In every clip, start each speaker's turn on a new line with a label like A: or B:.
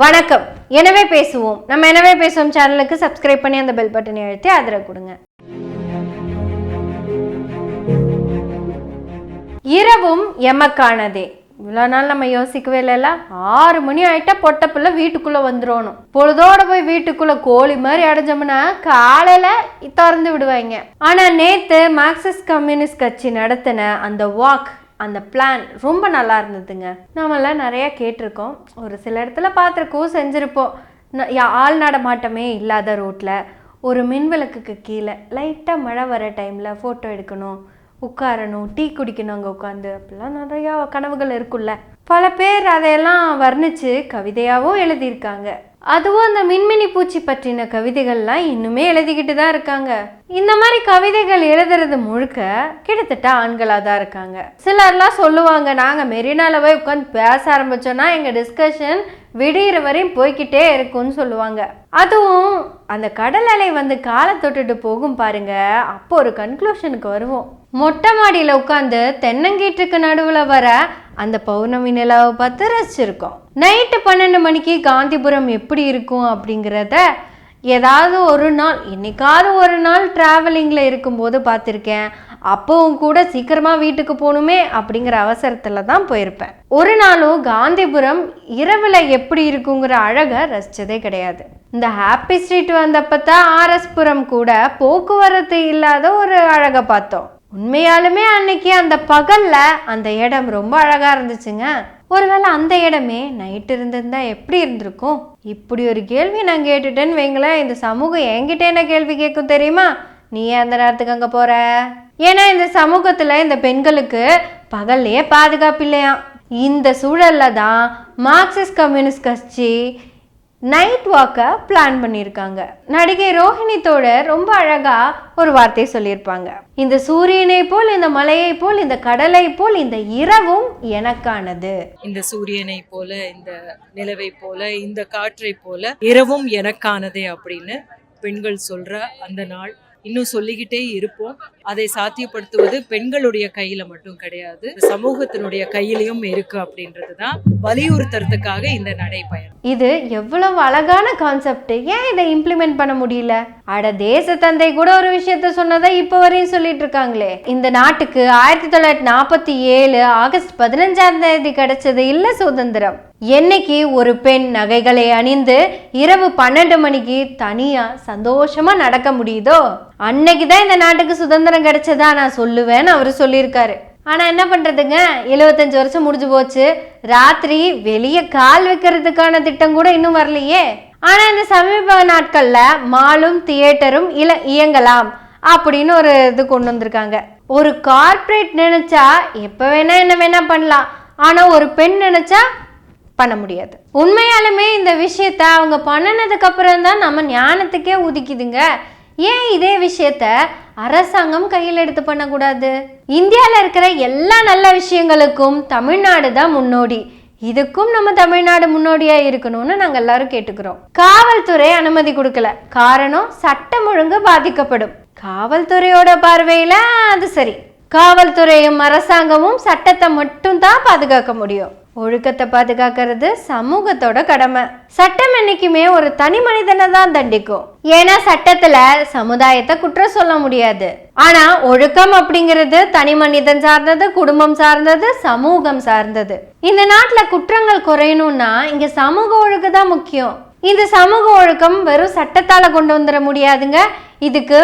A: வணக்கம். எனவே பேசுவோம். நம்ம எனவே பேசுவோம் சேனலுக்கு சப்ஸ்கிரைப் பண்ணி அந்த பெல் பட்டனை அழுத்தி ஆதரவு கொடுங்க. இரவும் எமக்கானதே. இவ்வளோ நாள் நம்ம யோசிக்கவே இல்லைல்ல? ஆறு மணி ஆகிட்டா பொட்ட பிள்ளை வீட்டுக்குள்ளே வந்துடணும் பொழுதோட போய் வீட்டுக்குள்ளே கோழி மாதிரி அடைஞ்சோம்னா காலையில் திறந்து விடுவாங்க. ஆனால் நேற்று மார்க்சிஸ்ட் கம்யூனிஸ்ட் கட்சி நடத்தின அந்த வாக் அந்த பிளான் ரொம்ப நல்லா இருந்ததுங்க. நாமெல்லாம் நிறையா கேட்டிருக்கோம். ஒரு சில இடத்துல பார்த்துருக்கோம் செஞ்சுருப்போம். யா- ஆள் நடமாட்டமே இல்லாத ரோட்டில் ஒரு மின்விளக்குக்கு கீழே லைட்டாக மழை வர டைமில் ஃபோட்டோ எடுக்கணும் உட்காரணும் டீ குடிக்கணும் அங்கே உட்காந்து அப்படிலாம் நிறையா கனவுகள் இருக்குல்ல பல பேர் அதையெல்லாம் வர்ணித்து கவிதையாகவும் எழுதியிருக்காங்க. அதுவும் அந்த மின்மினி பூச்சி பற்றின கவிதைகள்லாம் இன்னுமே எழுதிக்கிட்டு தான் இருக்காங்க. இந்த மாதிரி கவிதைகள் எழுதுறது முழுக்க கிட்டத்தட்ட ஆண்களாக தான் இருக்காங்க. சிலர்லாம் சொல்லுவாங்க நாங்கள் மெரினாவில் போய் உட்காந்து பேச ஆரம்பிச்சோன்னா எங்கள் டிஸ்கஷன் விடியிற வரையும் போய்க்கிட்டே இருக்கும்னு சொல்லுவாங்க. அதுவும் அந்த கடல் அலை வந்து காலை தொட்டுட்டு போகும் பாருங்க அப்போ ஒரு கன்க்ளூஷனுக்கு வருவோம். மொட்டை மாடியில் உட்காந்து தென்னங்கீட்டுக்கு நடுவில் வர அந்த பௌர்ணமி நிலாவை பார்த்து ரசிச்சிருக்கோம். நைட்டு பன்னெண்டு மணிக்கு காந்திபுரம் எப்படி இருக்கும் அப்படிங்கிறத ஏதாவது ஒரு நாள் இன்னைக்காவது ஒரு நாள் ட்ராவலிங்கில் இருக்கும்போது பார்த்துருக்கேன். அப்போவும் கூட சீக்கிரமாக வீட்டுக்கு போகணுமே அப்படிங்கிற அவசரத்தில் தான் போயிருப்பேன். ஒரு நாளும் காந்திபுரம் இரவில் எப்படி இருக்குங்கிற அழகை ரசித்ததே கிடையாது. இந்த ஹாப்பி ஸ்ட்ரீட் வந்தப்போ தான் ஆர்எஸ்புரம் கூட போக்குவரத்து இல்லாத ஒரு அழகை பார்த்தோம். உண்மையாலுமே அன்னைக்கு அந்த பகல்ல அந்த இடம் ரொம்ப அழகா இருந்துச்சுங்க. ஒருவேளை அந்த இடமே நைட்டு இருந்திருந்தா எப்படி இருந்திருக்கும்? இப்படி ஒரு கேள்வி நான் கேட்டுட்டேன்னு வைங்களேன் இந்த சமூகம் என்கிட்ட என்ன கேள்வி கேட்கும் தெரியுமா? நீ ஏன் அந்த நேரத்துக்கு அங்கே போற? ஏன்னா இந்த சமூகத்தில் இந்த பெண்களுக்கு பகல்லையே பாதுகாப்பு இல்லையாம். இந்த சூழல்ல தான் மார்க்சிஸ்ட் கம்யூனிஸ்ட் கட்சி நைட் வாக்கை பிளான் பண்ணியிருக்காங்க. நடிகை ரோஹிணி தோழர் ரொம்ப அழகாக ஒரு வார்த்தை சொல்லியிருப்பாங்க. இந்த சூரியனை போல் இந்த மலையை போல் இந்த கடலை போல் இந்த இரவும் எனக்கானது.
B: இந்த சூரியனை போல இந்த நிலவை போல இந்த காற்றை போல இரவும் எனக்கானதே அப்படின்னு பெண்கள் சொல்ற அந்த நாள். இன்னும் சொல்லிக்கிட்டே இருப்போம். அதை சாத்தியப்படுத்துவது பெண்களுடைய கையில மட்டும் கிடையாது. சமூகத்தினுடைய கையிலையும் இருக்கு அப்படின்றது தான் வலியுறுத்துறதுக்காக இந்த நடைபயணம்.
A: இது எவ்வளவு அழகான கான்செப்ட் ஏன் இதை இம்ப்ளிமெண்ட் பண்ண முடியல? அட தேச தந்தை கூட ஒரு விஷயத்த சொன்னதை இப்போ வரையும் சொல்லிட்டு இருக்காங்களே. இந்த நாட்டுக்கு ஆயிரத்தி தொள்ளாயிரத்தி நாற்பத்தி ஏழு ஆகஸ்ட் பதினஞ்சாம் தேதி கிடைச்சது இல்ல சுதந்திரம். என்னைக்கு ஒரு பெண் நகைகளை அணிந்து இரவு பன்னெண்டு மணிக்கு தனியா சந்தோஷமா நடக்க முடியுதோ? அன்னைக்கு தான் இந்த நாட்டுக்கு சுதந்திரம் கிடைச்சதா நான் சொல்லுவேன்னு அவர் சொல்லியிருக்காரு. ஆனால் என்ன பண்ணுறதுங்க எழுபத்தஞ்சு வருஷம் முடிஞ்சு போச்சு. ராத்திரி வெளியே கால் வைக்கிறதுக்கான திட்டம் கூட இன்னும் வரலையே. ஆனால் இந்த சமீப நாட்களில் மாலும் தியேட்டரும் இல இயங்கலாம் அப்படின்னு ஒரு இது கொண்டு வந்திருக்காங்க. ஒரு கார்ப்பரேட் நினைச்சா எப்போ வேணா என்ன வேணா பண்ணலாம். ஆனால் ஒரு பெண் நினைச்சா பண்ண முடியாது. உண்மையாலுமே இந்த விஷயத்த அவங்க பண்ணினதுக்கு அப்புறம் தான் நம்ம ஞானத்துக்கே உதிக்குதுங்க. ஏன் இதே விஷயத்த அரசாங்கம் கையில் எடுத்து பண்ணக்கூடாது. இந்தியாவில் இருக்கிற எல்லா நல்ல விஷயங்களுக்கும் தமிழ்நாடு தான் முன்னோடி. இதுக்கும் நம்ம தமிழ்நாடு முன்னோடியா இருக்கணும்னு நாங்க எல்லாரும் கேட்டுக்கிறோம். காவல்துறை அனுமதி கொடுக்கல. காரணம் சட்டம் ஒழுங்கு பாதிக்கப்படும். காவல்துறையோட பார்வையில அது சரி. காவல்துறையும் அரசாங்கமும் சட்டத்தை மட்டும் தான் பாதுகாக்க முடியும். ஒழுக்கத்தை பாதுகாக்கிறது சமூகத்தோட கடமை. சட்டம் என்னைக்குமே ஒரு தனி மனிதனை தான் தண்டிக்கும். ஏன்னா சட்டத்துல சமுதாயத்தை குற்றம் சொல்ல முடியாது. ஆனா ஒழுக்கம் அப்படிங்கிறது தனி மனிதன் சார்ந்தது குடும்பம் சார்ந்தது சமூகம் சார்ந்தது. இந்த நாட்டுல குற்றங்கள் குறையணும்னா இங்க சமூக ஒழுக்கம் தான் முக்கியம். இந்த சமூக ஒழுக்கம் வெறும் சட்டத்தால கொண்டு வந்துட முடியாதுங்க. இதுக்கு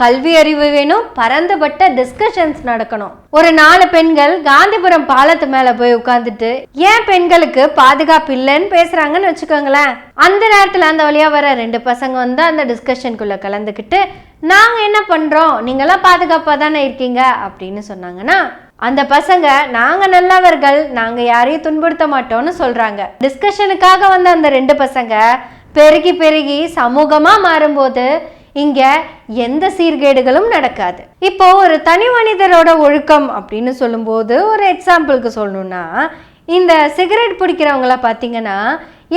A: கல்வி அறிவு வேணும் பரந்தப்பட்ட டிஸ்கஷன்ஸ் நடக்கணும். ஒரு நாலு பெண்கள் காந்திபுரம் பாலத்து மேல போய் உட்காந்துட்டு ஏன் பெண்களுக்கு பாதுகாப்பு இல்லைன்னு பேசுறாங்கன்னு வச்சுக்கோங்களேன். அந்த நேரத்துல அந்த வழியா வர ரெண்டு பசங்க வந்து அந்த டிஸ்கஷனுக்குள்ள கலந்துக்கிட்டு நாங்க என்ன பண்றோம்? நீங்களாம் பாதுகாப்பா தானே இருக்கீங்க? அப்படின்னு சொன்னாங்கன்னா அந்த பசங்க நாங்க நல்லவர்கள் நாங்க யாரையும் துன்புறுத்த மாட்டோம்னு சொல்றாங்க. டிஸ்கஷனுக்காக வந்த அந்த ரெண்டு பசங்க பெருகி பெருகி சமூகமா மாறும்போது இங்க எந்த சீர்கேடுகளும் நடக்காது. இப்போ ஒரு தனி மனிதரோட ஒழுக்கம் அப்படின்னு சொல்லும்போது ஒரு எக்ஸாம்பிளுக்கு சொல்லணும்னா இந்த சிகரெட் பிடிக்கிறவங்கள பார்த்தீங்கன்னா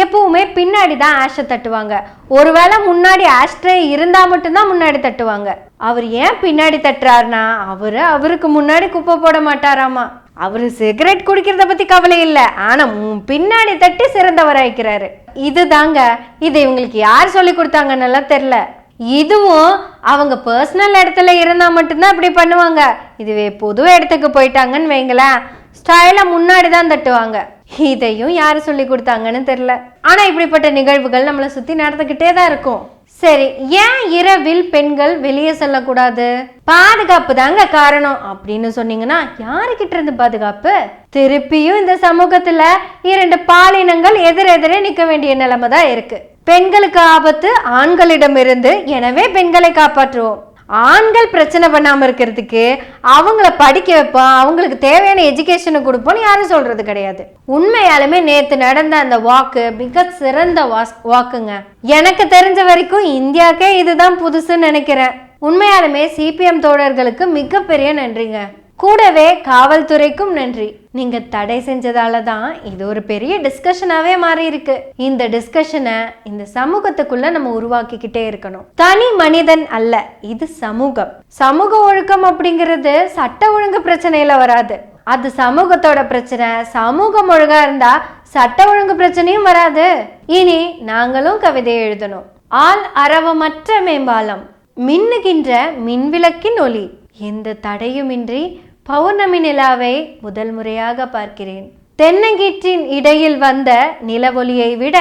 A: எப்பவுமே பின்னாடி தான் ஆஷை தட்டுவாங்க. ஒருவேளை முன்னாடி ஆஷ்ட்ரே இருந்தால் மட்டும்தான் முன்னாடி தட்டுவாங்க. அவர் ஏன் பின்னாடி தட்டுறாருனா அவர் அவருக்கு முன்னாடி குப்பை போட மாட்டாராமா. அவர் சிகரெட் குடிக்கிறத பற்றி கவலை இல்லை ஆனால் உன் பின்னாடி தட்டி சிறந்தவராய்க்கிறாரு இதுதாங்க இது இவங்களுக்கு யார் சொல்லி கொடுத்தாங்கன்னு தெரில இதுவும் அவங்க பர்சனல் இடத்துல இருந்தால் மட்டும்தான் அப்படி பண்ணுவாங்க. இதுவே பொது இடத்துக்கு போயிட்டாங்கன்னு வைங்களேன். ஸ்டைலை முன்னாடி தான் தட்டுவாங்க. இதையும் யார் சொல்லி கொடுத்தாங்கன்னு தெரில ஆனால் இப்படிப்பட்ட நிகழ்வுகள் நம்மளை சுற்றி நடந்துக்கிட்டே தான் இருக்கும். சரி ஏன் இரவில் பெண்கள் வெளியே செல்லக்கூடாது? பாதுகாப்பு தாங்க காரணம் அப்படின்னு சொன்னீங்கன்னா யாருக்கிட்ட இருந்து பாதுகாப்பு? திருப்பியும் இந்த சமூகத்துல இரண்டு பாலினங்கள் எதிரெதிரே நிக்க வேண்டிய நிலைமை தான் இருக்கு. பெண்களுக்கு ஆபத்து ஆண்களிடமிருந்து. எனவே பெண்களை காப்பாற்றுவோம். ஆண்கள் பிரச்சனை பண்ணாமல் இருக்கிறதுக்கு அவங்கள படிக்க வைப்போம் அவங்களுக்கு தேவையான எஜுகேஷனை கொடுப்போம்னு யாரும் சொல்கிறது கிடையாது. உண்மையாலுமே நேற்று நடந்த அந்த வாக்கு மிக சிறந்த வாஸ் வாக்குங்க எனக்கு தெரிஞ்ச வரைக்கும் இந்தியாக்கே இதுதான் புதுசுன்னு நினைக்கிறேன். உண்மையாலுமே சிபிஎம் தோழர்களுக்கு மிகப்பெரிய நன்றிங்க. கூடவே காவல்துறைக்கும் நன்றி. நீங்க தடை செஞ்சதால தான் இது ஒரு பெரிய டிஸ்கஷனாவே மாறி இருக்கு இந்த டிஸ்கஷனை இந்த சமூகத்துக்குள்ள நம்ம உருவாக்கிக்கிட்டே இருக்கணும். தனி மனிதன் அல்ல இது சமூகம். சமூக ஒழுக்கம் அப்படிங்கிறது சட்ட ஒழுங்கு பிரச்சனையில வராது. அது சமூகத்தோட பிரச்சனை சமூகம் ஒழுங்கா இருந்தா சட்ட ஒழுங்கு பிரச்சனையும் வராது. இனி நாங்களும் கவிதையை எழுதணும். ஆள் அரவமற்ற மேம்பாலம் மின்னுகின்ற மின்விளக்கின் ஒளி எந்த தடையுமின்றி பௌர்ணமி நிலாவை முதல் முறையாக பார்க்கிறேன். தென்னங்கீற்றின் இடையில் வந்த நிலவொலியை விட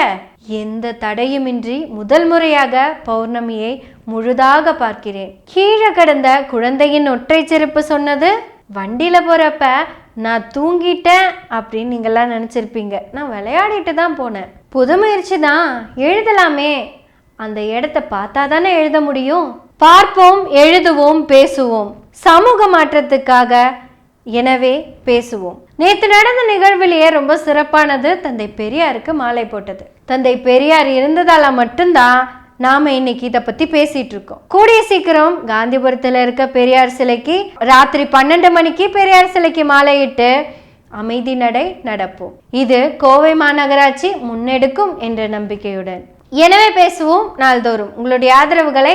A: எந்த தடையுமின்றி முதல் முறையாக பௌர்ணமியை முழுதாக பார்க்கிறேன். கீழே கடந்த குழந்தையின் ஒற்றை செருப்பு சொன்னது வண்டியில் போகிறப்ப நான் தூங்கிட்டேன் அப்படின்னு நீங்கள்லாம் நினச்சிருப்பீங்க. நான் விளையாடிட்டு தான் போனேன். புது முயற்சி தான். எழுதலாமே. அந்த இடத்த பார்த்தா தானே எழுத முடியும்? பார்ப்போம் எழுதுவோம் பேசுவோம். சமூக மாற்றத்துக்காக எனவே பேசுவோம். நேற்று நடந்த நிகழ்விலேயே ரொம்ப சிறப்பானது தந்தை பெரியாருக்கு மாலை போட்டது. தந்தை பெரியார் இருந்ததால மட்டும்தான் நாம இன்னைக்கு இதை பத்தி பேசிட்டு இருக்கோம். கூடிய சீக்கிரம் காந்திபுரத்துல இருக்க பெரியார் சிலைக்கு ராத்திரி பன்னெண்டு மணிக்கு பெரியார் சிலைக்கு மாலையிட்டு அமைதி நடை நடப்போம். இது கோவை மாநகராட்சி முன்னெடுக்கும் என்ற நம்பிக்கையுடன். எனவே பேசுவோம் நாள்தோறும். உங்களுடைய ஆதரவுகளை